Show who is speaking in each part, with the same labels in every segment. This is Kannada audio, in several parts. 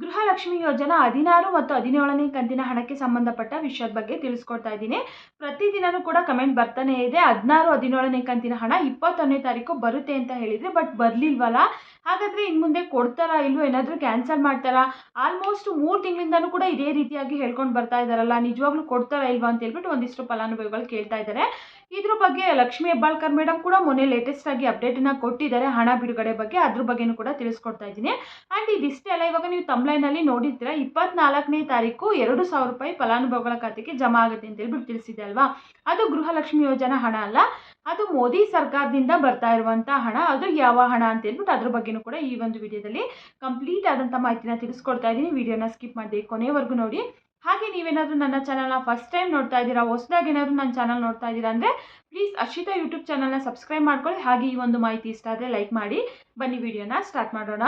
Speaker 1: ಗೃಹಲಕ್ಷ್ಮಿ ಯೋಜನಾ ಹದಿನಾರು ಮತ್ತು ಹದಿನೇಳನೇ ಕಂತಿನ ಹಣಕ್ಕೆ ಸಂಬಂಧಪಟ್ಟ ವಿಷಯದ ಬಗ್ಗೆ ತಿಳಿಸ್ಕೊಡ್ತಾ ಇದ್ದೀನಿ. ಪ್ರತಿದಿನನೂ ಕೂಡ ಕಮೆಂಟ್ ಬರ್ತಾನೆ ಇದೆ. ಹದಿನಾರು, ಹದಿನೇಳನೇ ಕಂತಿನ ಹಣ ಇಪ್ಪತ್ತೊಂದನೇ ತಾರೀಕು ಬರುತ್ತೆ ಅಂತ ಹೇಳಿದರೆ ಬಟ್ ಬರಲಿಲ್ವಲ್ಲ? ಹಾಗಾದರೆ ಇನ್ನು ಮುಂದೆ ಕೊಡ್ತಾರಾ ಇಲ್ಲೂ ಏನಾದರೂ ಕ್ಯಾನ್ಸಲ್ ಮಾಡ್ತಾರಾ? ಆಲ್ಮೋಸ್ಟ್ ಮೂರು ತಿಂಗಳಿಂದನೂ ಕೂಡ ಇದೇ ರೀತಿಯಾಗಿ ಹೇಳ್ಕೊಂಡು ಬರ್ತಾ ಇದ್ದಾರಲ್ಲ ನಿಜವಾಗ್ಲೂ ಕೊಡ್ತಾರಾ ಇಲ್ವಾ ಅಂತ ಹೇಳ್ಬಿಟ್ಟು ಒಂದಿಷ್ಟು ಫಲಾನುಭವಿಗಳು ಕೇಳ್ತಾ ಇದ್ದಾರೆ ಇದ್ರ ಬಗ್ಗೆ ಲಕ್ಷ್ಮಿ ಹೆಬ್ಬಾಳ್ಕರ್ ಮೇಡಮ್ ಕೂಡ ಮೊನ್ನೆ ಲೇಟೆಸ್ಟ್ ಆಗಿ ಅಪ್ಡೇಟನ್ನ ಕೊಟ್ಟಿದ್ದಾರೆ. ಹಣ ಬಿಡುಗಡೆ ಬಗ್ಗೆ ಅದ್ರ ಬಗ್ಗೆನೂ ಕೂಡ ತಿಳಿಸ್ಕೊಡ್ತಾ ಇದ್ದೀನಿ. ಆ್ಯಂಡ್ ಇದಿಷ್ಟೇ ಅಲ್ಲ, ಇವಾಗ ನೀವು ತಮ್ಲೈನಲ್ಲಿ ನೋಡಿದ್ರೆ ಇಪ್ಪತ್ನಾಲ್ಕನೇ ತಾರೀಕು ಎರಡು ಸಾವಿರ ರೂಪಾಯಿ ಫಲಾನುಭವಿಗಳ ಖಾತೆಗೆ ಜಮಾ ಆಗುತ್ತೆ ಅಂತ ಹೇಳ್ಬಿಟ್ಟು ತಿಳಿಸಿದೆ ಅಲ್ವಾ? ಅದು ಗೃಹಲಕ್ಷ್ಮಿ ಯೋಜನಾ ಹಣ ಅಲ್ಲ, ಅದು ಮೋದಿ ಸರ್ಕಾರದಿಂದ ಬರ್ತಾ ಇರುವಂಥ ಹಣ, ಅದು ಯಾವ ಹಣ ಅಂತ ಹೇಳ್ಬಿಟ್ಟು ಅದ್ರ ಬಗ್ಗೆನೂ ಕೂಡ ಈ ಒಂದು ವಿಡಿಯೋದಲ್ಲಿ ಕಂಪ್ಲೀಟ್ ಆದಂಥ ಮಾಹಿತಿನ ತಿಳಿಸ್ಕೊಡ್ತಾ ಇದ್ದೀನಿ. ವಿಡಿಯೋನ ಸ್ಕಿಪ್ ಮಾಡಿ ಕೊನೆವರೆಗೂ ನೋಡಿ. ಹಾಗೆ ನೀವೇನಾದರೂ ನನ್ನ ಚಾನಲ್ನ ಫಸ್ಟ್ ಟೈಮ್ ನೋಡ್ತಾ ಇದ್ದೀರಾ, ಹೊಸದಾಗಿ ಏನಾದರೂ ನನ್ನ ಚಾನಲ್ ನೋಡ್ತಾ ಇದ್ದೀರಾ ಅಂದರೆ ಪ್ಲೀಸ್ ಅರ್ಷಿತಾ ಯೂಟ್ಯೂಬ್ ಚಾನಲ್ನ ಸಬ್ಸ್ಕ್ರೈಬ್ ಮಾಡ್ಕೊಳ್ಳಿ. ಹಾಗೆ ಈ ಒಂದು ಮಾಹಿತಿ ಇಷ್ಟ ಆದರೆ ಲೈಕ್ ಮಾಡಿ. ಬನ್ನಿ ವಿಡಿಯೋನ ಸ್ಟಾರ್ಟ್ ಮಾಡೋಣ.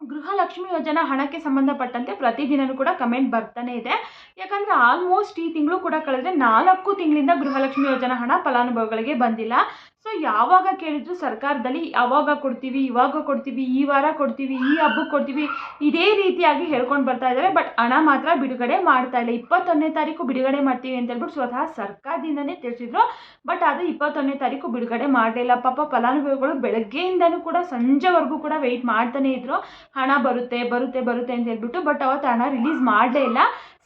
Speaker 1: ಗೃಹಲಕ್ಷ್ಮಿ ಯೋಜನಾ ಹಣಕ್ಕೆ ಸಂಬಂಧಪಟ್ಟಂತೆ ಪ್ರತಿದಿನವೂ ಕೂಡ ಕಮೆಂಟ್ ಬರ್ತಾನೆ ಇದೆ. ಯಾಕಂದರೆ ಆಲ್ಮೋಸ್ಟ್ ಈ ತಿಂಗಳು ಕೂಡ ಕಳೆದ್ರೆ ನಾಲ್ಕು ತಿಂಗಳಿಂದ ಗೃಹಲಕ್ಷ್ಮಿ ಯೋಜನಾ ಹಣ ಫಲಾನುಭವಿಗಳಿಗೆ ಬಂದಿಲ್ಲ. ಸೊ ಯಾವಾಗ ಕೇಳಿದ್ರು ಸರ್ಕಾರದಲ್ಲಿ ಯಾವಾಗ ಕೊಡ್ತೀವಿ, ಇವಾಗ ಕೊಡ್ತೀವಿ, ಈ ವಾರ ಕೊಡ್ತೀವಿ, ಈ ಹಬ್ಬಕ್ಕೆ ಕೊಡ್ತೀವಿ, ಇದೇ ರೀತಿಯಾಗಿ ಹೇಳ್ಕೊಂಡು ಬರ್ತಾ ಇದ್ದಾರೆ ಬಟ್ ಹಣ ಮಾತ್ರ ಬಿಡುಗಡೆ ಮಾಡ್ತಾ ಇಲ್ಲ. ಇಪ್ಪತ್ತೊಂದನೇ ತಾರೀಕು ಬಿಡುಗಡೆ ಮಾಡ್ತೀವಿ ಅಂತ ಹೇಳ್ಬಿಟ್ಟು ಸ್ವತಃ ಸರ್ಕಾರದಿಂದನೇ ತಿಳಿಸಿದ್ರು. ಬಟ್ ಅದು ಇಪ್ಪತ್ತೊಂದನೇ ತಾರೀಕು ಬಿಡುಗಡೆ ಮಾಡಲಿಲ್ಲ ಪಾಪ ಫಲಾನುಭವಿಗಳು ಬೆಳಗ್ಗೆಯಿಂದನೂ ಕೂಡ ಸಂಜೆವರೆಗೂ ಕೂಡ ವೆಯ್ಟ್ ಮಾಡ್ತಾನೆ ಇದ್ರು. ಹಣ ಬರುತ್ತೆ ಬರುತ್ತೆ ಬರುತ್ತೆ ಅಂತ ಹೇಳ್ಬಿಟ್ಟು ಬಟ್ ಅವತ್ತು ಹಣ ರಿಲೀಸ್ ಮಾಡಲೇ ಇಲ್ಲ.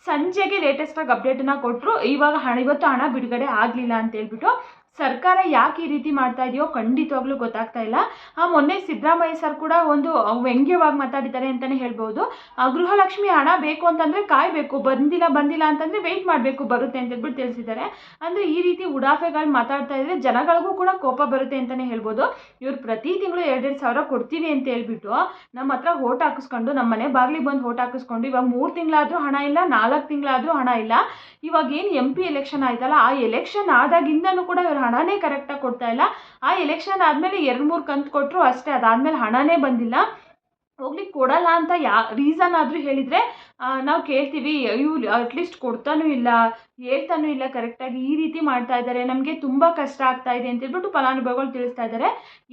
Speaker 1: ಸಂಜೆಗೆ ಲೇಟೆಸ್ಟಾಗಿ ಅಪ್ಡೇಟನ್ನು ಕೊಟ್ಟರು ಇವಾಗ ಹಣ, ಇವತ್ತು ಹಣ ಬಿಡುಗಡೆ ಆಗಲಿಲ್ಲ ಅಂತ ಹೇಳ್ಬಿಟ್ಟು ಸರ್ಕಾರ ಯಾಕೆ ಈ ರೀತಿ ಮಾಡ್ತಾ ಇದೆಯೋ ಖಂಡಿತವಾಗ್ಲೂ ಗೊತ್ತಾಗ್ತಾ ಇಲ್ಲ. ಆ, ಮೊನ್ನೆ ಸಿದ್ದರಾಮಯ್ಯ ಸರ್ ಕೂಡ ಒಂದು ವ್ಯಂಗ್ಯವಾಗಿ ಮಾತಾಡಿದ್ದಾರೆ ಅಂತಲೇ ಹೇಳ್ಬೋದು. ಗೃಹಲಕ್ಷ್ಮಿ ಹಣ ಬೇಕು ಅಂತಂದರೆ ಕಾಯಬೇಕು, ಬಂದಿಲ್ಲ ಬಂದಿಲ್ಲ ಅಂತಂದರೆ ವೆಯ್ಟ್ ಮಾಡಬೇಕು ಬರುತ್ತೆ ಅಂತ ಹೇಳ್ಬಿಟ್ಟು ತಿಳಿಸಿದ್ದಾರೆ. ಅಂದರೆ ಈ ರೀತಿ ಉಡಾಫೆಗಳು ಮಾತಾಡ್ತಾ ಇದ್ರೆ ಜನಗಳಿಗೂ ಕೂಡ ಕೋಪ ಬರುತ್ತೆ ಅಂತಲೇ ಹೇಳ್ಬೋದು. ಇವ್ರು ಪ್ರತಿ ತಿಂಗಳು ಎರಡೆರಡು ಸಾವಿರ ಕೊಡ್ತೀವಿ ಅಂತ ಹೇಳ್ಬಿಟ್ಟು ನಮ್ಮ ಹತ್ರ ಓಟ್ ಹಾಕಿಸ್ಕೊಂಡು ನಮ್ಮ ಮನೆ ಬಾಗಿಲಿಗೆ ಬಂದು ಓಟ್ ಹಾಕಿಸ್ಕೊಂಡು ಇವಾಗ ಮೂರು ತಿಂಗಳಾದರೂ ಹಣ ಇಲ್ಲ, ನಾಲ್ಕು ತಿಂಗಳಾದರೂ ಹಣ ಇಲ್ಲ. ಇವಾಗ ಏನು ಎಂ ಪಿ ಎಲೆಕ್ಷನ್ ಆಯ್ತಲ್ಲ, ಆ ಎಲೆಕ್ಷನ್ ಆದಾಗಿಂದನೂ ಕೂಡ ಇವ್ರು ಹಣನೇ ಕರೆಕ್ಟಾಗಿ ಕೊಡ್ತಾ ಇಲ್ಲ. ಆ ಎಲೆಕ್ಷನ್ ಆದಮೇಲೆ ಎರಡು ಮೂರು ಕಂತು ಕೊಟ್ಟರು ಅಷ್ಟೇ, ಅದಾದಮೇಲೆ ಹಣನೇ ಬಂದಿಲ್ಲ. ಹೋಗ್ಲಿಕ್ಕೆ ಕೊಡಲ್ಲ ಅಂತ ಯಾ ರೀಸನ್ ಆದರೂ ಹೇಳಿದರೆ ನಾವು ಕೇಳ್ತೀವಿ ಇವ್ರು ಅಟ್ಲೀಸ್ಟ್ ಕೊಡ್ತಾನೂ ಇಲ್ಲ, ಹೇಳ್ತಾನೂ ಇಲ್ಲ ಕರೆಕ್ಟಾಗಿ ಈ ರೀತಿ ಮಾಡ್ತಾ ಇದ್ದಾರೆ, ನಮಗೆ ತುಂಬ ಕಷ್ಟ ಆಗ್ತಾ ಇದೆ ಅಂತ ಹೇಳ್ಬಿಟ್ಟು ಫಲಾನುಭವಿಗಳು ತಿಳಿಸ್ತಾ ಇದ್ದಾರೆ.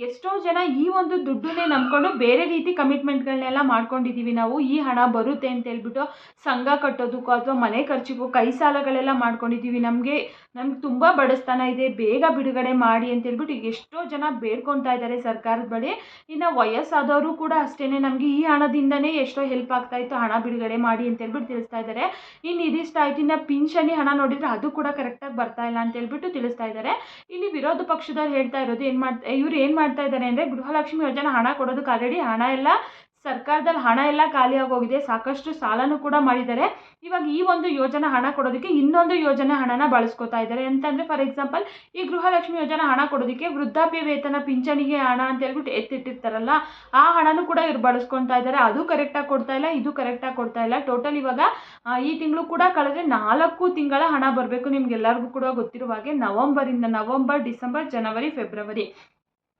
Speaker 1: ಎಷ್ಟೋ ಜನ ಈ ಒಂದು ದುಡ್ಡನ್ನೇ ನಂಬ್ಕೊಂಡು ಬೇರೆ ರೀತಿ ಕಮಿಟ್ಮೆಂಟ್ಗಳನ್ನೆಲ್ಲ ಮಾಡ್ಕೊಂಡಿದ್ದೀವಿ ನಾವು, ಈ ಹಣ ಬರುತ್ತೆ ಅಂತ ಹೇಳ್ಬಿಟ್ಟು ಸಂಘ ಕಟ್ಟೋದಕ್ಕೂ ಅಥವಾ ಮನೆ ಖರ್ಚಿಗೂ ಕೈ ಸಾಲಗಳೆಲ್ಲ ಮಾಡ್ಕೊಂಡಿದ್ದೀವಿ ನಮಗೆ, ನಮ್ಗೆ ತುಂಬ ಬಡಸ್ತಾನ ಇದೆ, ಬೇಗ ಬಿಡುಗಡೆ ಮಾಡಿ ಅಂತ ಹೇಳ್ಬಿಟ್ಟು ಈಗ ಎಷ್ಟೋ ಜನ ಬೇಡ್ಕೊತಾ ಇದ್ದಾರೆ ಸರ್ಕಾರದ ಬಳಿ. ಇನ್ನು ವಯಸ್ಸಾದವರು ಕೂಡ ಅಷ್ಟೇ ನಮಗೆ ಈ ಹಣದಿಂದನೇ ಎಷ್ಟೋ ಹೆಲ್ಪ್ ಆಗ್ತಾ ಇತ್ತು, ಹಣ ಬಿಡುಗಡೆ ಮಾಡಿ ಅಂತ ಹೇಳ್ಬಿಟ್ಟು ತಿಳಿಸ್ತಾ ಇದ್ದಾರೆ. ಇನ್ನು ಇದಿಷ್ಟ ಆಯ್ತು ಇನ್ನು ಪಿಂಚಣಿ ಹಣ ನೋಡಿದರೆ ಅದು ಕೂಡ ಕರೆಕ್ಟಾಗಿ ಬರ್ತಾ ಇಲ್ಲ ಅಂತ ಹೇಳ್ಬಿಟ್ಟು ತಿಳಿಸ್ತಾ ಇದ್ದಾರೆ. ಇಲ್ಲಿ ವಿರೋಧ ಪಕ್ಷದವ್ರು ಹೇಳ್ತಾ ಇರೋದು ಏನು ಮಾಡ್ತಾ ಇವ್ರು ಏನು ಮಾಡ್ತಾ ಇದ್ದಾರೆ ಅಂದರೆ ಗೃಹಲಕ್ಷ್ಮಿ ಯೋಜನೆ ಹಣ ಕೊಡೋದಕ್ಕೆ ಆಲ್ರೆಡಿ ಹಣ ಎಲ್ಲ ಸರ್ಕಾರದಲ್ಲಿ ಹಣ ಎಲ್ಲ ಖಾಲಿ ಆಗೋಗಿದೆ, ಸಾಕಷ್ಟು ಸಾಲನೂ ಕೂಡ ಮಾಡಿದ್ದಾರೆ. ಇವಾಗ ಈ ಒಂದು ಯೋಜನೆ ಹಣ ಕೊಡೋದಕ್ಕೆ ಇನ್ನೊಂದು ಯೋಜನೆ ಹಣನ ಬಳಸ್ಕೊತಾ ಇದ್ದಾರೆ. ಅಂತಂದರೆ ಫಾರ್ ಎಕ್ಸಾಂಪಲ್ ಈ ಗೃಹಲಕ್ಷ್ಮಿ ಯೋಜನೆ ಹಣ ಕೊಡೋದಕ್ಕೆ ವೃದ್ಧಾಪ್ಯ ವೇತನ ಪಿಂಚಣಿಗೆ ಹಣ ಅಂತ ಹೇಳ್ಬಿಟ್ಟು ಎತ್ತಿಟ್ಟಿರ್ತಾರಲ್ಲ, ಆ ಹಣನೂ ಕೂಡ ಇವ್ರು ಬಳಸ್ಕೊತಾ ಇದ್ದಾರೆ. ಅದು ಕರೆಕ್ಟಾಗಿ ಕೊಡ್ತಾ ಇಲ್ಲ, ಇದು ಕರೆಕ್ಟಾಗಿ ಕೊಡ್ತಾ ಇಲ್ಲ. ಟೋಟಲ್ ಇವಾಗ ಈ ತಿಂಗಳು ಕೂಡ ಕಳೆದ್ರೆ ನಾಲ್ಕು ತಿಂಗಳ ಹಣ ಬರಬೇಕು ನಿಮ್ಗೆಲ್ಲರಿಗೂ ಕೂಡ ಗೊತ್ತಿರುವ ಹಾಗೆ ನವಂಬರಿಂದ ನವಂಬರ್, ಡಿಸೆಂಬರ್, ಜನವರಿ, ಫೆಬ್ರವರಿ.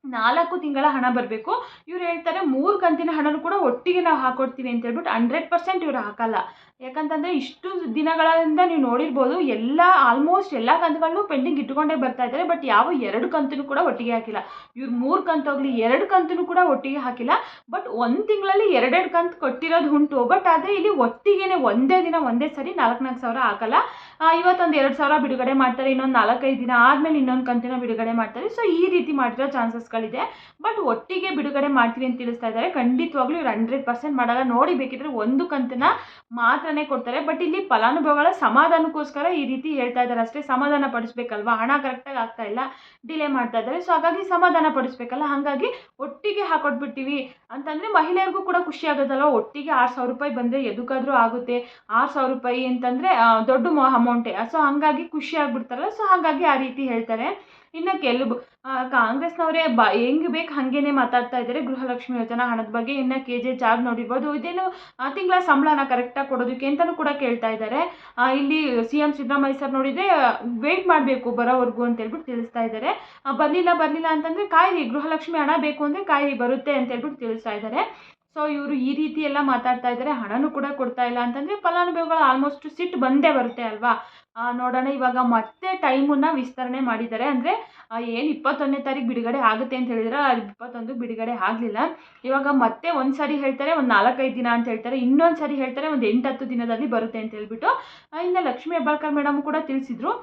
Speaker 1: ನಾಲ್ಕು ತಿಂಗಳ ಹಣ ಬರಬೇಕು. ಇವ್ರು ಹೇಳ್ತಾರೆ ಮೂರು ಕಂತಿನ ಹಣನೂ ಕೂಡ ಒಟ್ಟಿಗೆ ನಾವು ಹಾಕೊಡ್ತೀವಿ ಅಂತ ಹೇಳ್ಬಿಟ್ಟು ಹಂಡ್ರೆಡ್ ಪರ್ಸೆಂಟ್ ಇವ್ರು ಹಾಕಲ್ಲ. ಯಾಕಂತಂದರೆ ಇಷ್ಟು ದಿನಗಳಿಂದ ನೀವು ನೋಡಿರ್ಬೋದು ಎಲ್ಲ ಆಲ್ಮೋಸ್ಟ್ ಎಲ್ಲ ಕಂತುಗಳನ್ನು ಪೆಂಡಿಂಗ್ ಇಟ್ಕೊಂಡೇ ಬರ್ತಾ ಇದ್ದಾರೆ ಬಟ್ ಯಾವ ಎರಡು ಕಂತೂ ಕೂಡ ಒಟ್ಟಿಗೆ ಹಾಕಿಲ್ಲ. ಇವ್ರು ಮೂರು ಕಂತು ಆಗಲಿ, ಎರಡು ಕಂತೂ ಕೂಡ ಒಟ್ಟಿಗೆ ಹಾಕಿಲ್ಲ ಬಟ್ ಒಂದು ತಿಂಗಳಲ್ಲಿ ಎರಡೆರಡು ಕಂತು ಕೊಟ್ಟಿರೋದು ಉಂಟು ಬಟ್ ಆದರೆ ಇಲ್ಲಿ ಒಟ್ಟಿಗೆ ಒಂದೇ ದಿನ, ಒಂದೇ ಸರಿ ನಾಲ್ಕು ನಾಲ್ಕು ಸಾವಿರ ಹಾಕಲ್ಲ. ಇವತ್ತೊಂದು ಎರಡು ಸಾವಿರ ಬಿಡುಗಡೆ ಮಾಡ್ತಾರೆ, ಇನ್ನೊಂದು ನಾಲ್ಕೈದು ದಿನ ಆದಮೇಲೆ ಇನ್ನೊಂದು ಕಂತಿನ ಬಿಡುಗಡೆ ಮಾಡ್ತಾರೆ ಸೊ ಈ ರೀತಿ ಮಾಡಿರೋ ಚಾನ್ಸಸ್ಗಳಿದೆ. ಬಟ್ ಒಟ್ಟಿಗೆ ಬಿಡುಗಡೆ ಮಾಡ್ತೀವಿ ಅಂತ ತಿಳಿಸ್ತಾ ಇದ್ದಾರೆ. ಖಂಡಿತವಾಗ್ಲೂ ಇವ್ರು ಹಂಡ್ರೆಡ್ ಪರ್ಸೆಂಟ್ ಮಾಡಲ್ಲ. ನೋಡಿ ಬೇಕಿದ್ರೆ ಒಂದು ಕಂತನ್ನ ಮಾತ್ರನೇ ಕೊಡ್ತಾರೆ ಬಟ್ ಇಲ್ಲಿ ಫಲಾನುಭವಿಗಳ ಸಮಾಧಾನಕ್ಕೋಸ್ಕರ ಈ ರೀತಿ ಹೇಳ್ತಾ ಇದ್ದಾರೆ. ಅಷ್ಟೇ ಸಮಾಧಾನ ಪಡಿಸ್ಬೇಕಲ್ವಾ? ಹಣ ಕರೆಕ್ಟಾಗಿ ಆಗ್ತಾ ಇಲ್ಲ ಡಿಲೇ ಮಾಡ್ತಾ ಇದ್ದಾರೆ. ಸೊ ಹಾಗಾಗಿ ಸಮಾಧಾನ ಪಡಿಸ್ಬೇಕಲ್ಲ? ಹಾಗಾಗಿ ಒಟ್ಟಿಗೆ ಹಾಕೊಟ್ಬಿಡ್ತೀವಿ ಅಂತಂದರೆ ಮಹಿಳೆಯರಿಗೂ ಕೂಡ ಖುಷಿ ಆಗೋದಲ್ವ ಒಟ್ಟಿಗೆ ಆರು ಸಾವಿರ ರೂಪಾಯಿ ಬಂದರೆ ಎದಕ್ಕಾದರೂ ಆಗುತ್ತೆ. ಆರು ಸಾವಿರ ರೂಪಾಯಿ ಅಂತಂದರೆ ದೊಡ್ಡ ಅಮೌಂಟೇ ಸೊ ಹಾಗಾಗಿ ಖುಷಿ ಆಗ್ಬಿಡ್ತಾರಲ್ಲ? ಸೊ ಹಾಗಾಗಿ ಆ ರೀತಿ ಹೇಳ್ತಾರೆ. ಇನ್ನು ಕೆಲವು ಕಾಂಗ್ರೆಸ್ನವರೇ ಬ, ಹೆಂಗೆ ಬೇಕು ಹಾಗೇನೆ ಮಾತಾಡ್ತಾ ಇದ್ದಾರೆ ಗೃಹಲಕ್ಷ್ಮಿ ಯೋಜನಾ ಹಣದ ಬಗ್ಗೆ ಇನ್ನು ಕೆ ಜೆ ಜಾಬ್ ನೋಡಿರ್ಬೋದು. ಇದೇನು ತಿಂಗಳ ಸಂಬಳನ ಕರೆಕ್ಟಾಗಿ ಕೊಡೋದಕ್ಕೆ ಅಂತಲೂ ಕೂಡ ಕೇಳ್ತಾ ಇದ್ದಾರೆ ಇಲ್ಲಿ ಸಿ ಎಂ ಸಿದ್ದರಾಮಯ್ಯ ಸರ್ ನೋಡಿದರೆ ವೆಯ್ಟ್ ಮಾಡಬೇಕು ಬರೋವರೆಗೂ ಅಂತ ಹೇಳ್ಬಿಟ್ಟು ತಿಳಿಸ್ತಾ ಇದ್ದಾರೆ ಬರಲಿಲ್ಲ ಬರಲಿಲ್ಲ ಅಂತಂದರೆ ಕಾಯಿರಿ, ಗೃಹಲಕ್ಷ್ಮಿ ಹಣ ಬೇಕು ಅಂದರೆ ಕಾಯಿರಿ, ಬರುತ್ತೆ ಅಂತ ಹೇಳ್ಬಿಟ್ಟು ತಿಳಿಸ್ತಾ ಇದ್ದಾರೆ ಸೊ, ಇವರು ಈ ರೀತಿ ಎಲ್ಲ ಮಾತಾಡ್ತಾ ಇದ್ದಾರೆ ಹಣನೂ ಕೂಡ ಕೊಡ್ತಾ ಇಲ್ಲ ಅಂತಂದರೆ ಫಲಾನುಭವಿಗಳು ಆಲ್ಮೋಸ್ಟ್ ಸಿಟ್ಟು ಬಂದೇ ಬರುತ್ತೆ ಅಲ್ವಾ? ನೋಡೋಣ, ಇವಾಗ ಮತ್ತೆ ಟೈಮನ್ನು ವಿಸ್ತರಣೆ ಮಾಡಿದ್ದಾರೆ. ಅಂದರೆ ಏನು ಇಪ್ಪತ್ತೊಂದನೇ ತಾರೀಕು ಬಿಡುಗಡೆ ಆಗುತ್ತೆ ಅಂತ ಹೇಳಿದ್ರೆ ಅದು ಇಪ್ಪತ್ತೊಂದು ಬಿಡುಗಡೆ ಆಗಲಿಲ್ಲ. ಇವಾಗ ಮತ್ತೆ ಒಂದು ಸಾರಿ ಹೇಳ್ತಾರೆ, ಒಂದು ನಾಲ್ಕೈದು ದಿನ ಅಂತ ಹೇಳ್ತಾರೆ. ಇನ್ನೊಂದು ಸಾರಿ ಹೇಳ್ತಾರೆ, ಒಂದು ಎಂಟು ಹತ್ತು ದಿನದಲ್ಲಿ ಬರುತ್ತೆ ಅಂತ ಹೇಳ್ಬಿಟ್ಟು ಇನ್ನು ಲಕ್ಷ್ಮೀ ಹೆಬ್ಬಾಳ್ಕರ್ ಮೇಡಮ್ ಕೂಡ ತಿಳಿಸಿದ್ರು.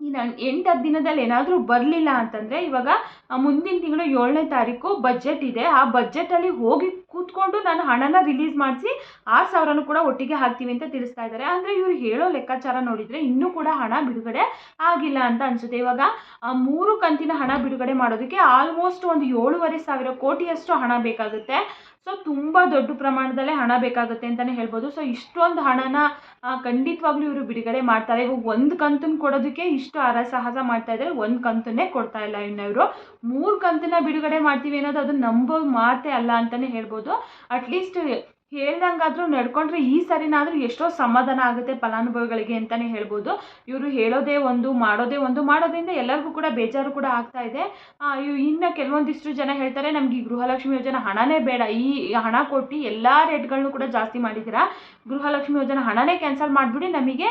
Speaker 1: ಇನ್ನು ಎಂಟು ಹತ್ತು ದಿನದಲ್ಲಿ ಏನಾದರೂ ಬರಲಿಲ್ಲ ಅಂತಂದರೆ ಇವಾಗ ಮುಂದಿನ ತಿಂಗಳು ಏಳನೇ ತಾರೀಕು ಬಜೆಟ್ ಇದೆ. ಆ ಬಜೆಟಲ್ಲಿ ಹೋಗಿ ಕೂತ್ಕೊಂಡು ನಾನು ಹಣನ ರಿಲೀಸ್ ಮಾಡಿಸಿ ಆರು ಸಾವಿರನೂ ಕೂಡ ಒಟ್ಟಿಗೆ ಹಾಕ್ತೀವಿ ಅಂತ ತಿಳಿಸ್ತಾ ಇದ್ದಾರೆ. ಅಂದರೆ ಇವರು ಹೇಳೋ ಲೆಕ್ಕಾಚಾರ ನೋಡಿದರೆ ಇನ್ನೂ ಕೂಡ ಹಣ ಬಿಡುಗಡೆ ಆಗಿಲ್ಲ ಅಂತ ಅನಿಸುತ್ತೆ. ಇವಾಗ ಮೂರು ಕಂತಿನ ಹಣ ಬಿಡುಗಡೆ ಮಾಡೋದಕ್ಕೆ ಆಲ್ಮೋಸ್ಟ್ ಒಂದು ಏಳುವರೆ ಸಾವಿರ ಕೋಟಿಯಷ್ಟು ಹಣ ಬೇಕಾಗುತ್ತೆ. ಸೊ ತುಂಬ ದೊಡ್ಡ ಪ್ರಮಾಣದಲ್ಲೇ ಹಣ ಬೇಕಾಗುತ್ತೆ ಅಂತಲೇ ಹೇಳ್ಬೋದು. ಸೊ ಇಷ್ಟೊಂದು ಹಣನ ಖಂಡಿತವಾಗ್ಲೂ ಇವರು ಬಿಡುಗಡೆ ಮಾಡ್ತಾರೆ. ಇವಾಗ ಒಂದು ಕಂತನ್ನು ಕೊಡೋದಕ್ಕೆ ಇಷ್ಟು ಅರಸಾಹಸ ಮಾಡ್ತಾ ಇದ್ದಾರೆ. ಒಂದು ಕಂತನ್ನೇ ಕೊಡ್ತಾ ಇಲ್ಲ ಇನ್ನು ಇವರು. ಮೂರು ಕಂತನ್ನ ಬಿಡುಗಡೆ ಮಾಡ್ತೀವಿ ಅನ್ನೋದು ಅದು ನಂಬೋ ಮಾತೇ ಅಲ್ಲ ಅಂತಲೇ ಹೇಳ್ಬೋದು. ಅಟ್ಲೀಸ್ಟ್ ಹೇಳ್ದಂಗಾದ್ರೂ ನಡ್ಕೊಂಡ್ರೆ ಈ ಸರಿನಾದರೂ ಎಷ್ಟೋ ಸಮಾಧಾನ ಆಗುತ್ತೆ ಫಲಾನುಭವಿಗಳಿಗೆ ಅಂತಲೇ ಹೇಳ್ಬೋದು. ಇವರು ಹೇಳೋದೇ ಒಂದು, ಮಾಡೋದೇ ಒಂದು, ಮಾಡೋದ್ರಿಂದ ಎಲ್ಲರಿಗೂ ಕೂಡ ಬೇಜಾರು ಕೂಡ ಆಗ್ತಾ ಇದೆ. ಇನ್ನು ಕೆಲವೊಂದಿಷ್ಟು ಜನ ಹೇಳ್ತಾರೆ, ನಮ್ಗೆ ಈ ಗೃಹಲಕ್ಷ್ಮಿ ಯೋಜನೆ ಹಣನೇ ಬೇಡ. ಈ ಹಣ ಕೊಟ್ಟು ಎಲ್ಲ ರೇಟ್ಗಳನ್ನೂ ಕೂಡ ಜಾಸ್ತಿ ಮಾಡಿದ್ದೀರಾ? ಗೃಹಲಕ್ಷ್ಮಿ ಯೋಜನೆ ಹಣನೇ ಕ್ಯಾನ್ಸಲ್ ಮಾಡಿಬಿಡಿ ನಮಗೆ.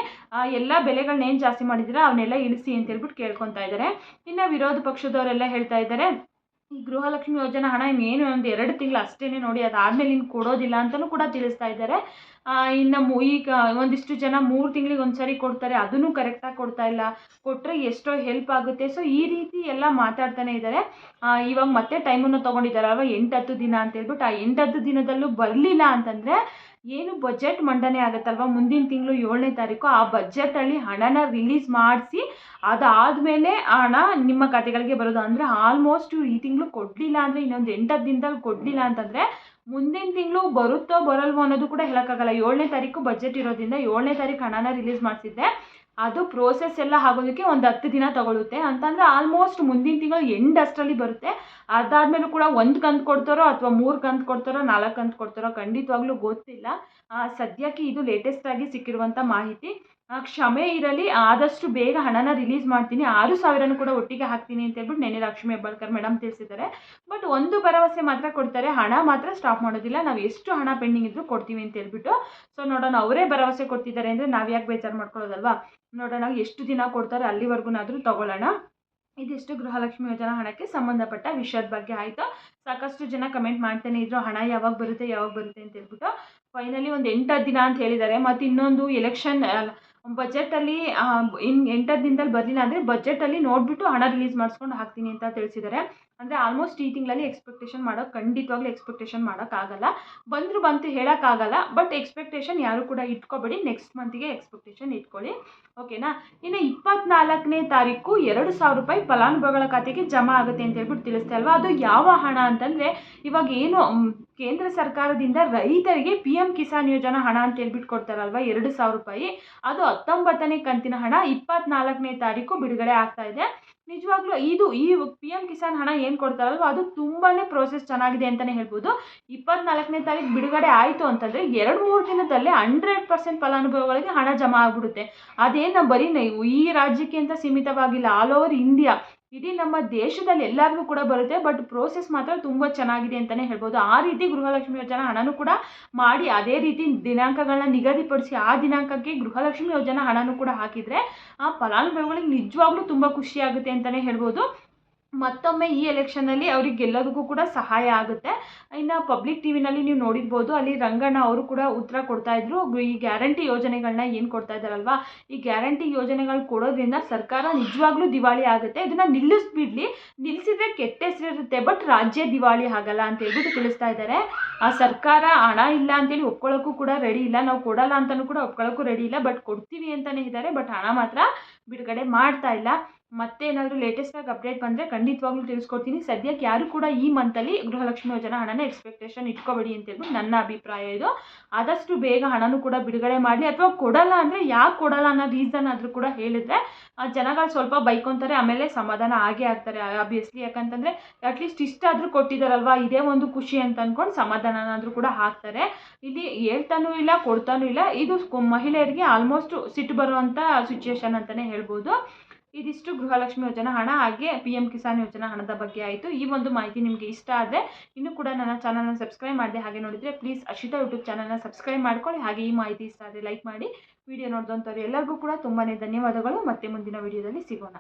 Speaker 1: ಎಲ್ಲ ಬೆಲೆಗಳನ್ನ ಏನು ಜಾಸ್ತಿ ಮಾಡಿದ್ದೀರಾ? ಅವನ್ನೆಲ್ಲ ಇಳಿಸಿ ಅಂತ ಹೇಳ್ಬಿಟ್ಟು ಕೇಳ್ಕೊತಾ ಇದ್ದಾರೆ. ಇನ್ನು ವಿರೋಧ ಪಕ್ಷದವರೆಲ್ಲ ಹೇಳ್ತಾ ಇದ್ದಾರೆ. ಈ ಗೃಹಲಕ್ಷ್ಮಿ ಯೋಜನೆ ಹಣ ಇನ್ನೇನು ಒಂದು ಎರಡು ತಿಂಗಳು ಅಷ್ಟೇ ನೋಡಿ, ಅದಾದಮೇಲೆ ಇನ್ನು ಕೊಡೋದಿಲ್ಲ ಅಂತಲೂ ಕೂಡ ತಿಳಿಸ್ತಾ ಇದ್ದಾರೆ. ಇನ್ನು ಈಗ ಒಂದಿಷ್ಟು ಜನ ಮೂರು ತಿಂಗಳಿಗೆ ಒಂದು ಸರಿ ಕೊಡ್ತಾರೆ, ಅದನ್ನು ಕರೆಕ್ಟಾಗಿ ಕೊಡ್ತಾ ಇಲ್ಲ. ಕೊಟ್ಟರೆ ಎಷ್ಟೋ ಹೆಲ್ಪ್ ಆಗುತ್ತೆ. ಸೊ ಈ ರೀತಿ ಎಲ್ಲ ಮಾತಾಡ್ತಾನೆ ಇದ್ದಾರೆ. ಇವಾಗ ಮತ್ತೆ ಟೈಮನ್ನು ತೊಗೊಂಡಿದ್ದಾರೆ ಅಲ್ವಾ? ಎಂಟು ಹತ್ತು ದಿನ ಅಂತ ಹೇಳ್ಬಿಟ್ಟು, ಆ ಎಂಟು ಹತ್ತು ದಿನದಲ್ಲೂ ಬರಲಿಲ್ಲ ಅಂತಂದರೆ ಏನು ಬಜೆಟ್ ಮಂಡನೆ ಆಗುತ್ತಲ್ವ? ಮುಂದಿನ ತಿಂಗಳು ಏಳನೇ ತಾರೀಕು ಆ ಬಜೆಟಲ್ಲಿ ಹಣನ ರಿಲೀಸ್ ಮಾಡಿಸಿ ಅದಾದಮೇಲೆ ಹಣ ನಿಮ್ಮ ಖಾತೆಗಳಿಗೆ ಬರೋದು. ಅಂದರೆ ಆಲ್ಮೋಸ್ಟ್ ಈ ತಿಂಗಳು ಕೊಡಲಿಲ್ಲ ಅಂದರೆ, ಇನ್ನೊಂದು ಎಂಟತ್ತು ದಿನದಲ್ಲಿ ಕೊಡಲಿಲ್ಲ ಅಂತಂದರೆ ಮುಂದಿನ ತಿಂಗಳು ಬರುತ್ತೋ ಬರಲ್ವೋ ಅನ್ನೋದು ಕೂಡ ಹೇಳೋಕ್ಕಾಗಲ್ಲ. ಏಳನೇ ತಾರೀಕು ಬಜೆಟ್ ಇರೋದ್ರಿಂದ ಏಳನೇ ತಾರೀಕು ಹಣನ ರಿಲೀಸ್ ಮಾಡಿಸಿದ್ದೆ. ಅದು ಪ್ರೋಸೆಸ್ ಎಲ್ಲ ಆಗೋದಕ್ಕೆ ಒಂದು ಹತ್ತು ದಿನ ತಗೊಳುತ್ತೆ. ಅಂತಂದರೆ ಆಲ್ಮೋಸ್ಟ್ ಮುಂದಿನ ತಿಂಗಳು ಎಂಡ್ ಅಷ್ಟರಲ್ಲಿ ಬರುತ್ತೆ. ಅದಾದಮೇಲೂ ಕೂಡ ಒಂದು ಕಂತು ಕೊಡ್ತಾರೋ ಅಥವಾ ಮೂರು ಕಂತು ಕೊಡ್ತಾರೋ ನಾಲ್ಕು ಕಂತು ಕೊಡ್ತಾರೋ ಖಂಡಿತವಾಗ್ಲೂ ಗೊತ್ತಿಲ್ಲ. ಸದ್ಯಕ್ಕೆ ಇದು ಲೇಟೆಸ್ಟ್ ಆಗಿ ಸಿಕ್ಕಿರುವಂಥ ಮಾಹಿತಿ. ಕ್ಷಮೆ ಇರಲಿ, ಆದಷ್ಟು ಬೇಗ ಹಣನ ರಿಲೀಸ್ ಮಾಡ್ತೀನಿ. ಆರು ಸಾವಿರನೂ ಕೂಡ ಒಟ್ಟಿಗೆ ಹಾಕ್ತೀನಿ ಅಂತ ಹೇಳ್ಬಿಟ್ಟು ನೆನೆ ಲಕ್ಷ್ಮಿ ಹೆಬ್ಬಾಳ್ಕರ್ ಮೇಡಮ್ ತಿಳಿಸಿದ್ದಾರೆ. ಬಟ್ ಒಂದು ಭರವಸೆ ಮಾತ್ರ ಕೊಡ್ತಾರೆ. ಹಣ ಮಾತ್ರ ಸ್ಟಾಪ್ ಮಾಡೋದಿಲ್ಲ. ನಾವು ಎಷ್ಟು ಹಣ ಪೆಂಡಿಂಗ್ ಇದ್ರೂ ಕೊಡ್ತೀವಿ ಅಂತ ಹೇಳ್ಬಿಟ್ಟು. ಸೊ ನೋಡೋಣ, ಅವರೇ ಭರವಸೆ ಕೊಡ್ತಿದ್ದಾರೆ ಅಂದರೆ ನಾವು ಯಾಕೆ ಬೇಜಾರು ಮಾಡ್ಕೊಳ್ಳೋದಲ್ವಾ? ನೋಡೋಣ, ಎಷ್ಟು ದಿನ ಕೊಡ್ತಾರೆ, ಅಲ್ಲಿವರೆಗೂನಾದರೂ ತಗೊಳ್ಳೋಣ. ಇದಿಷ್ಟು ಗೃಹಲಕ್ಷ್ಮಿ ಯೋಜನಾ ಹಣಕ್ಕೆ ಸಂಬಂಧಪಟ್ಟ ವಿಷಯದ ಬಗ್ಗೆ ಆಯಿತು? ಸಾಕಷ್ಟು ಜನ ಕಮೆಂಟ್ ಮಾಡ್ತಾನೆ ಇದ್ರು, ಹಣ ಯಾವಾಗ ಬರುತ್ತೆ ಯಾವಾಗ ಬರುತ್ತೆ ಅಂತ ಹೇಳ್ಬಿಟ್ಟು. ಫೈನಲಿ ಒಂದು ಎಂಟತ್ತು ದಿನ ಅಂತ ಹೇಳಿದ್ದಾರೆ. ಮತ್ತು ಇನ್ನೊಂದು ಎಲೆಕ್ಷನ್ ಬಜೆಟಲ್ಲಿ ಇನ್ನು ಎಂಟತ್ತು ದಿನದಲ್ಲಿ ಬರಲಿಲ್ಲ ಅಂದರೆ ಬಜೆಟಲ್ಲಿ ನೋಡಿಬಿಟ್ಟು ಹಣ ರಿಲೀಸ್ ಮಾಡ್ಸ್ಕೊಂಡು ಹಾಕ್ತೀನಿ ಅಂತ ತಿಳಿಸಿದ್ದಾರೆ ಅಂದರೆ ಆಲ್ಮೋಸ್ಟ್ ಈ ತಿಂಗಳಲ್ಲಿ ಎಕ್ಸ್ಪೆಕ್ಟೇಷನ್ ಮಾಡೋಕೆ, ಖಂಡಿತವಾಗ್ಲೂ ಎಕ್ಸ್ಪೆಕ್ಟೇಷನ್ ಮಾಡೋಕ್ಕಾಗಲ್ಲ ಬಂದರೂ ಬಂತು ಹೇಳೋಕ್ಕಾಗಲ್ಲ ಬಟ್ ಎಕ್ಸ್ಪೆಕ್ಟೇಷನ್ ಯಾರು ಕೂಡ ಇಟ್ಕೊಬೇಡಿ. ನೆಕ್ಸ್ಟ್ ಮಂತಿಗೆ ಎಕ್ಸ್ಪೆಕ್ಟೇಷನ್ ಇಟ್ಕೊಳ್ಳಿ. ಓಕೆನಾ ಇನ್ನು ಇಪ್ಪತ್ನಾಲ್ಕನೇ ತಾರೀಕು ಎರಡು ಸಾವಿರ ರೂಪಾಯಿ ಫಲಾನುಭವಿಗಳ ಖಾತೆಗೆ ಜಮಾ ಆಗುತ್ತೆ ಅಂತ ಹೇಳ್ಬಿಟ್ಟು ತಿಳಿಸ್ತಾ ಅಲ್ವಾ? ಅದು ಯಾವ ಹಣ ಅಂತಂದರೆ ಇವಾಗ ಏನು ಕೇಂದ್ರ ಸರ್ಕಾರದಿಂದ ರೈತರಿಗೆ ಪಿ ಎಂ ಕಿಸಾನ್ ಯೋಜನಾ ಹಣ ಅಂತ ಹೇಳ್ಬಿಟ್ಟು ಕೊಡ್ತಾರಲ್ವ? ಎರಡು ಸಾವಿರ ರೂಪಾಯಿ. ಅದು ಹತ್ತೊಂಬತ್ತನೇ ಕಂತಿನ ಹಣ ಇಪ್ಪತ್ನಾಲ್ಕನೇ ತಾರೀಕು ಬಿಡುಗಡೆ ಆಗ್ತಾ ಇದೆ. ನಿಜವಾಗ್ಲೂ ಇದು ಈ ಪಿ ಎಂ ಕಿಸಾನ್ ಹಣ ಏನು ಕೊಡ್ತಾರಲ್ವ? ಅದು ತುಂಬಾ ಪ್ರೋಸೆಸ್ ಚೆನ್ನಾಗಿದೆ ಅಂತಲೇ ಹೇಳ್ಬೋದು. ಇಪ್ಪತ್ನಾಲ್ಕನೇ ತಾರೀಕು ಬಿಡುಗಡೆ ಆಯಿತು ಅಂತಂದರೆ ಎರಡು ಮೂರು ದಿನದಲ್ಲೇ ಹಂಡ್ರೆಡ್ ಪರ್ಸೆಂಟ್ ಫಲಾನುಭವಿಗಳಿಗೆ ಹಣ ಜಮಾ ಆಗಿಬಿಡುತ್ತೆ. ಅದೇನು ಬರೀ ಈ ರಾಜ್ಯಕ್ಕೆ ಅಂತ ಸೀಮಿತವಾಗಿಲ್ಲ. ಆಲ್ ಓವರ್ ಇಂಡಿಯಾ ಇಡೀ ನಮ್ಮ ದೇಶದಲ್ಲಿ ಎಲ್ಲರಿಗೂ ಕೂಡ ಬರುತ್ತೆ ಬಟ್ ಪ್ರೋಸೆಸ್ ಮಾತ್ರ ತುಂಬ ಚೆನ್ನಾಗಿದೆ ಅಂತಲೇ ಹೇಳ್ಬೋದು. ಆ ರೀತಿ ಗೃಹಲಕ್ಷ್ಮಿ ಯೋಜನಾ ಹಣನೂ ಕೂಡ ಮಾಡಿ, ಅದೇ ರೀತಿ ದಿನಾಂಕಗಳನ್ನ ನಿಗದಿಪಡಿಸಿ ಆ ದಿನಾಂಕಕ್ಕೆ ಗೃಹಲಕ್ಷ್ಮಿ ಯೋಜನಾ ಹಣನೂ ಕೂಡ ಹಾಕಿದರೆ ಆ ಫಲಾನುಭವಿಗಳಿಗೆ ನಿಜವಾಗ್ಲೂ ತುಂಬ ಖುಷಿಯಾಗುತ್ತೆ ಅಂತಲೇ ಹೇಳ್ಬೋದು. ಮತ್ತೊಮ್ಮೆ ಈ ಎಲೆಕ್ಷನಲ್ಲಿ ಅವ್ರಿಗೆ ಗೆಲ್ಲೋದಕ್ಕೂ ಕೂಡ ಸಹಾಯ ಆಗುತ್ತೆ. ಇನ್ನು ಪಬ್ಲಿಕ್ ಟಿ ವಿನಲ್ಲಿ ನೀವು ನೋಡಿರ್ಬೋದು, ಅಲ್ಲಿ ರಂಗಣ್ಣ ಅವರು ಕೂಡ ಉತ್ತರ ಕೊಡ್ತಾ ಇದ್ರು. ಈ ಗ್ಯಾರಂಟಿ ಯೋಜನೆಗಳನ್ನ ಏನು ಕೊಡ್ತಾ ಇದ್ದಾರಲ್ವಾ? ಈ ಗ್ಯಾರಂಟಿ ಯೋಜನೆಗಳು ಕೊಡೋದ್ರಿಂದ ಸರ್ಕಾರ ನಿಜವಾಗ್ಲೂ ದಿವಾಳಿ ಆಗುತ್ತೆ. ಇದನ್ನ ನಿಲ್ಲಿಸ್ಬಿಡ್ಲಿ. ನಿಲ್ಲಿಸಿದ್ರೆ ಕೆಟ್ಟ ಹೆಸರಿರುತ್ತೆ ಬಟ್ ರಾಜ್ಯ ದಿವಾಳಿ ಆಗಲ್ಲ ಅಂತ ಹೇಳ್ಬಿಟ್ಟು ತಿಳಿಸ್ತಾ ಇದ್ದಾರೆ ಆ ಸರ್ಕಾರ ಹಣ ಇಲ್ಲ ಅಂತೇಳಿ ಒಪ್ಕೊಳ್ಳೋಕ್ಕೂ ಕೂಡ ರೆಡಿ ಇಲ್ಲ. ನಾವು ಕೊಡಲ್ಲ ಅಂತಲೂ ಕೂಡ ಒಪ್ಕೊಳ್ಳೋಕ್ಕೂ ರೆಡಿ ಇಲ್ಲ ಬಟ್ ಕೊಡ್ತೀವಿ ಅಂತಲೇ ಇದ್ದಾರೆ ಬಟ್ ಹಣ ಮಾತ್ರ ಬಿಡುಗಡೆ ಮಾಡ್ತಾ ಇಲ್ಲ. ಮತ್ತೆ ಏನಾದರೂ ಲೇಟೆಸ್ಟಾಗಿ ಅಪ್ಡೇಟ್ ಬಂದರೆ ಖಂಡಿತವಾಗ್ಲೂ ತಿಳಿಸ್ಕೊಡ್ತೀನಿ. ಸದ್ಯಕ್ಕೆ ಯಾರು ಕೂಡ ಈ ಮಂತಲ್ಲಿ ಗೃಹಲಕ್ಷ್ಮಿ ಯೋಜನಾ ಹಣನ ಎಕ್ಸ್ಪೆಕ್ಟೇಷನ್ ಇಟ್ಕೋಬೇಡಿ ಅಂತ ಹೇಳ್ಬಿಟ್ಟು ನನ್ನ ಅಭಿಪ್ರಾಯ ಇದು. ಆದಷ್ಟು ಬೇಗ ಹಣನೂ ಕೂಡ ಬಿಡುಗಡೆ ಮಾಡಲಿ ಅಥವಾ ಕೊಡಲ್ಲ ಅಂದರೆ ಯಾಕೆ ಕೊಡಲ್ಲ ಅನ್ನೋ ರೀಸನ್ ಆದರೂ ಕೂಡ ಹೇಳಿದ್ರೆ ಜನಗಳು ಸ್ವಲ್ಪ ಬೈಕೊಂತಾರೆ, ಆಮೇಲೆ ಸಮಾಧಾನ ಆಗೇ ಆಗ್ತಾರೆ ಆಬ್ವಿಯಸ್ಲಿ ಯಾಕಂತಂದರೆ ಅಟ್ಲೀಸ್ಟ್ ಇಷ್ಟಾದರೂ ಕೊಟ್ಟಿದ್ದಾರಲ್ವಾ ಇದೇ ಒಂದು ಖುಷಿ ಅಂತ ಅಂದ್ಕೊಂಡು ಸಮಾಧಾನನಾದರೂ ಕೂಡ ಹಾಕ್ತಾರೆ. ಇಲ್ಲಿ ಹೇಳ್ತಾನೂ ಇಲ್ಲ, ಕೊಡ್ತಾನೂ ಇಲ್ಲ. ಇದು ಮಹಿಳೆಯರಿಗೆ ಆಲ್ಮೋಸ್ಟ್ ಸಿಟ್ಟು ಬರುವಂಥ ಸಿಚುವೇಶನ್ ಅಂತಲೇ ಹೇಳ್ಬೋದು. ಇದಿಷ್ಟು ಗೃಹಲಕ್ಷ್ಮಿ ಯೋಜನಾ ಹಣ ಹಾಗೆ ಪಿ ಎಂ ಕಿಸಾನ್ ಯೋಜನಾ ಹಣದ ಬಗ್ಗೆ ಆಯಿತು. ಈ ಒಂದು ಮಾಹಿತಿ ನಿಮಗೆ ಇಷ್ಟ ಆದರೆ ಇನ್ನೂ ಕೂಡ ನನ್ನ ಚಾನಲ್ನ ಸಬ್ಸ್ಕ್ರೈಬ್ ಮಾಡಿದೆ ಹಾಗೆ ನೋಡಿದರೆ ಪ್ಲೀಸ್ ಅಶಿತಾ ಯೂಟ್ಯೂಬ್ ಚಾನಲ್ನ ಸಬ್ಸ್ಕ್ರೈಬ್ ಮಾಡ್ಕೊಳ್ಳಿ. ಹಾಗೆ ಈ ಮಾಹಿತಿ ಇಷ್ಟ ಆದರೆ ಲೈಕ್ ಮಾಡಿ. ವಿಡಿಯೋ ನೋಡಿದಂಥವ್ರು ಎಲ್ಲರಿಗೂ ಕೂಡ ತುಂಬಾ ಧನ್ಯವಾದಗಳು. ಮತ್ತೆ ಮುಂದಿನ ವಿಡಿಯೋದಲ್ಲಿ ಸಿಗೋಣ.